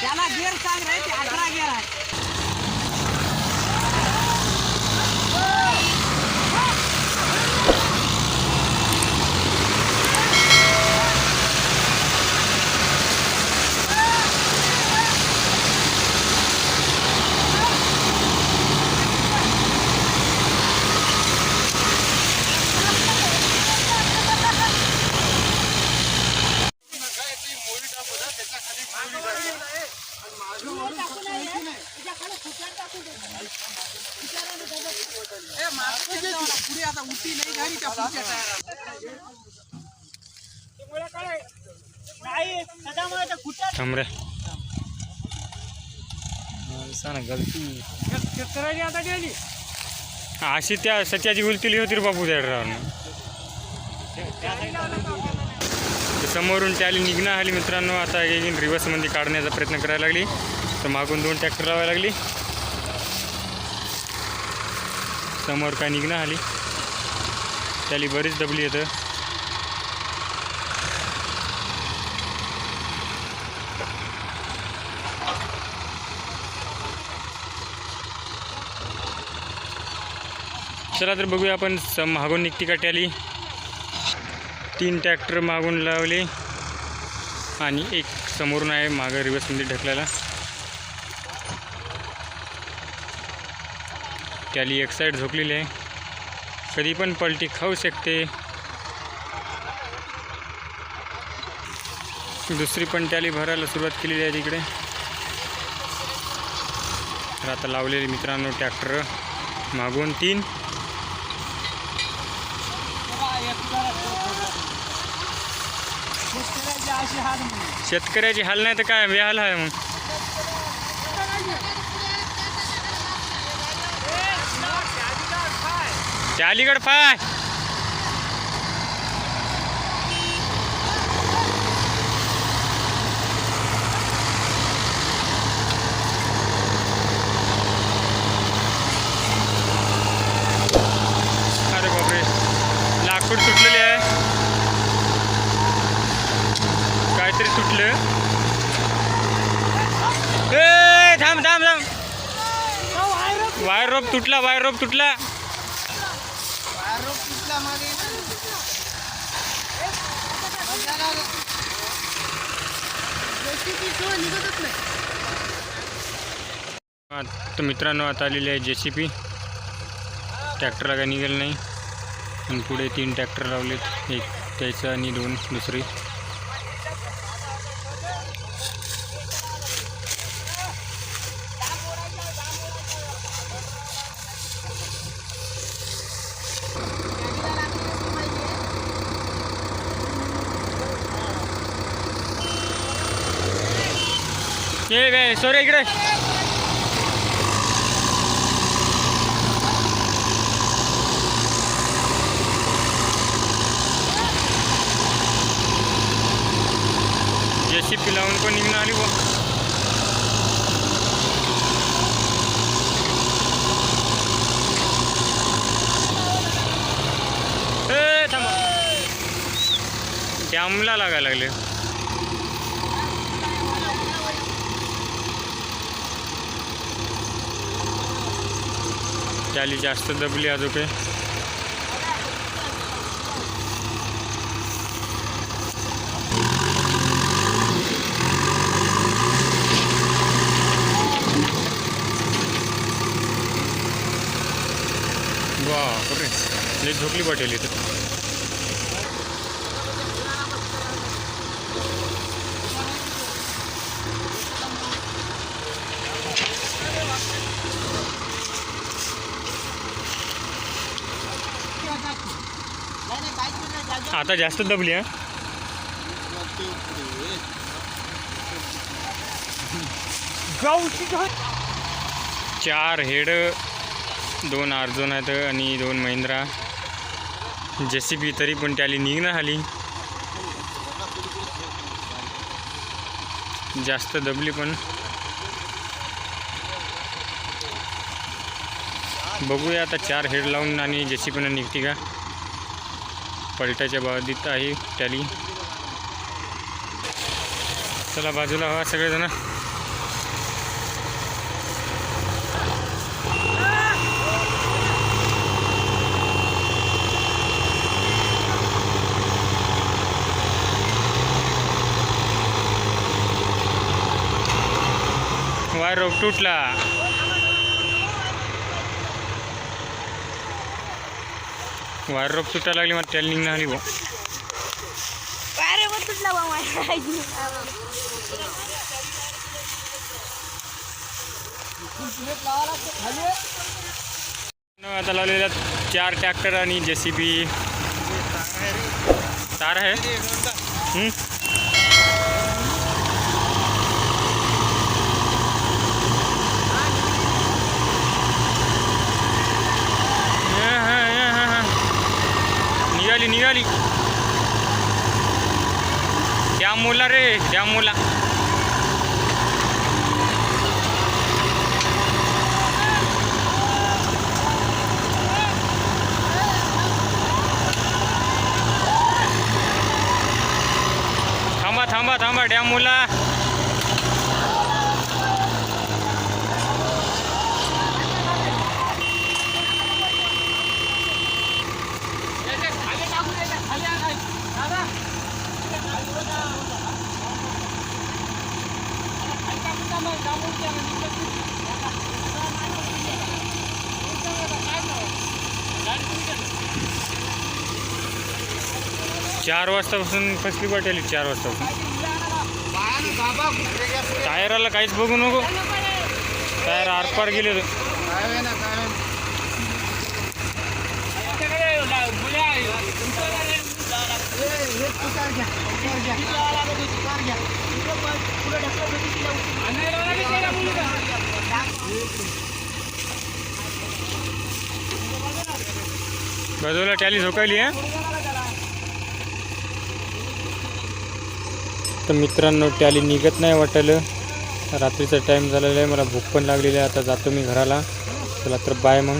त्याला गेअर सांग रे ते अठरा गेअर आहे थांबरे अशी त्या सत्याची उलती होती रे बापू त्या ड्रायव्हरनं समोरून त्याली निघणं आली मित्रांनो आता एक रिव्हर्समध्ये काढण्याचा प्रयत्न करायला लागली. तर मागून दोन ट्रॅक्टर लावायला लागली. समोर काय निघणं आली. त्याली बरीच दबली येतं. चला तर बघूया आपण स मागून निघती का टॅली? तीन ट्रॅक्टर मागून लावले आणि एक समोरून आहे मागं रिव्हर्समध्ये ढकलायला. टॅली एक साईड झोपलेली आहे. कधी पण पलटी खाऊ शकते. दुसरी पण टॅली भरायला सुरुवात केलेली आहे तिकडे. तर आता लावलेले मित्रांनो ट्रॅक्टर. मागून तीन. शेतकऱ्याची हाल शेतकऱ्याची हाल नाही तर काय बेहाल आहे मग. त्या अलीगड पाय. अरे बापरे. लाकूड तुटलेले आहे. काहीतरी तुटलं ए थांब थांब थांब. वायर रोप तुटला वायर रोप तुटला बाहेर रोप तुटला मागे. तर मित्रांनो आता आलेली आहे जे सी पी ट्रॅक्टरला काही निघेल नाही. आणि पुढे तीन ट्रॅक्टर लावलेत. एक त्याचं आणि दोन दुसरी. ए सोरे इकडे. जशी पिलावून पण निघणारी आली बुवा. त्या मुला लागायला लागले. त्याली जास्त दबली अजून काही. वा लई झोपली पाटील इथं नाही, नाही, काहीच नाही, जागेवर आता जास्त दबली हा? चार हेड दोन अर्जोन आहेत आणि दोन महिंद्रा. जे सी बी तरी पण त्याली निघणं आली. जास्त दबली पण. बघूया आता चार हेड लावून आणि जे सी पण निघते का? पलटाच्या बाबतीत आहे टॅली. चला बाजूला हवा सगळेजण. वायर रोग तुटला. वायर रोग तुटायला लागली मग त्याला निघणार आली आता लावलेल्या चार ट्रॅक्टर आणि जे सी बी तार आहे हं? हा, हा, हा, हा, हा. निघाली त्या मुला रे त्या मुला. थांबा थांबा थांबा डॅम मुला. चार वाजतापासून कसली वाटेली चार वाजतापासून? टायराला काहीच बघू नको. टायर आरपार गेले होते. बाजूला टॅली झोकायली आहे तर मित्रांनो टॅली निघत नाही वाटलं रात्रीचा टाईम झालेला आहे मला भूक पण लागलेली आहे आता जातो मी घराला. चला तर बाय मग.